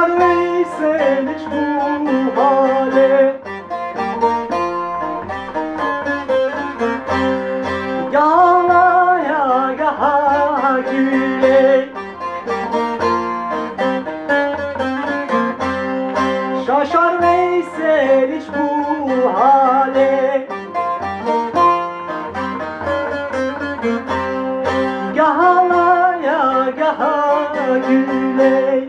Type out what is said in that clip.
Şaşar Veysel hiç bu hale. Yağlaya yaha güle Şaşar Veysel hiç bu hale. Gahalaya gaha güle